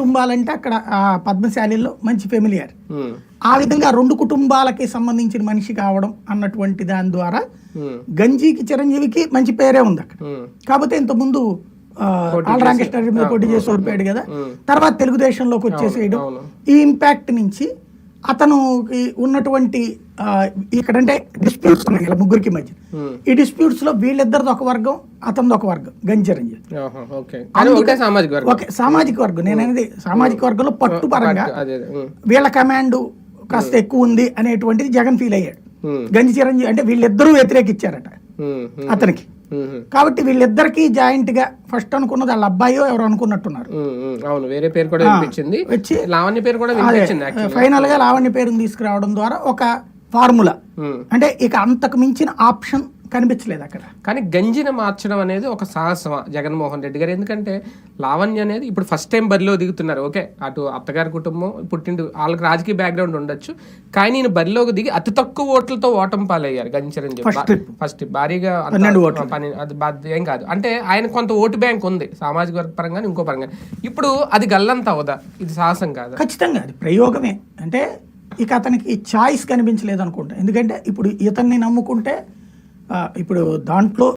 కుటుంబాలంటే అక్కడ ఆ పద్మశాలిలో మంచి ఫెమిలియర్ ఆ విధంగా రెండు కుటుంబాలకి సంబంధించిన మనిషి కావడం అన్నటువంటి దాని ద్వారా గంజీకి చిరంజీవికి మంచి పేరే ఉంది అక్కడ. కాకపోతే ఇంత ముందు ఆల్ రామకృష్ణారెడ్డి మీద పోటీ చేసి ఓడిపోయాడు కదా. తర్వాత తెలుగుదేశంలోకి వచ్చేసేయడం. ఈ ఇంపాక్ట్ నుంచి అతను ఉన్నటువంటి ఇక్కడంటే డిస్ప్యూట్స్ ఉన్నాయి ఇలా ముగ్గురికి మధ్య. ఉమ్. ఈ డిస్ప్యూట్స్లో వీళ్ళిద్దరిది ఒక వర్గం అతనిది ఒక వర్గం ఆహా, ఓకే. సామాజిక వర్గం. ఓకే సామాజిక వర్గం. నేను అనేది సామాజిక వర్గంలో పట్టు పరంగా వీళ్ళ కమాండ్ కాస్త ఎక్కువ ఉంది అనేటువంటిది జగన్ ఫీల్ అయ్యాడు. గంజి చిరంజీవి అంటే వీళ్ళిద్దరూ ఉమ్, అతనికి. కాబట్టి వీళ్ళిద్దరికి జాయింట్గా ఫస్ట్ అనుకున్నది వాళ్ళ అబ్బాయో ఎవరు అనుకున్నట్టున్నారు. అవును వేరే పేరు కూడా వినిపించింది. లావణ్య పేరు కూడా వినిపించింది ఫైనల్గా లావణ్య పేరుని తీసుకురావడం ద్వారా ఒక ఫార్ములా. అంటే ఇక అంతకు మించిన ఆప్షన్ కనిపించలేదు అక్కడ. కానీ గంజిని మార్చడం అనేది ఒక సాహసమా జగన్మోహన్ రెడ్డి గారు? ఎందుకంటే లావణ్య అనేది ఇప్పుడు ఫస్ట్ టైం బరిలో దిగుతున్నారు ఓకే అటు అత్తగారి కుటుంబం పుట్టిండు వాళ్ళకి రాజకీయ బ్యాక్గ్రౌండ్ ఉండొచ్చు. కానీ నేను బరిలోకి దిగి అతి తక్కువ ఓట్లతో ఓటం పాలయ్యారు గంజి చిరంజీవి. ఫస్ట్ భారీగా. పని అది ఏం కాదు. అంటే ఆయన కొంత ఓటు బ్యాంక్ ఉంది సామాజిక వర్గ పరంగా ఇంకో పరంగా. ఇప్పుడు అది గల్లంత అవదా? ఇది సాహసం కాదా? ఖచ్చితంగా అది ప్రయోగమే. అంటే ఇక అతనికి చాయిస్ కనిపించలేదు అనుకుంటా. ఎందుకంటే ఇప్పుడు ఇతన్ని నమ్ముకుంటే ఇప్పుడు దాంట్లో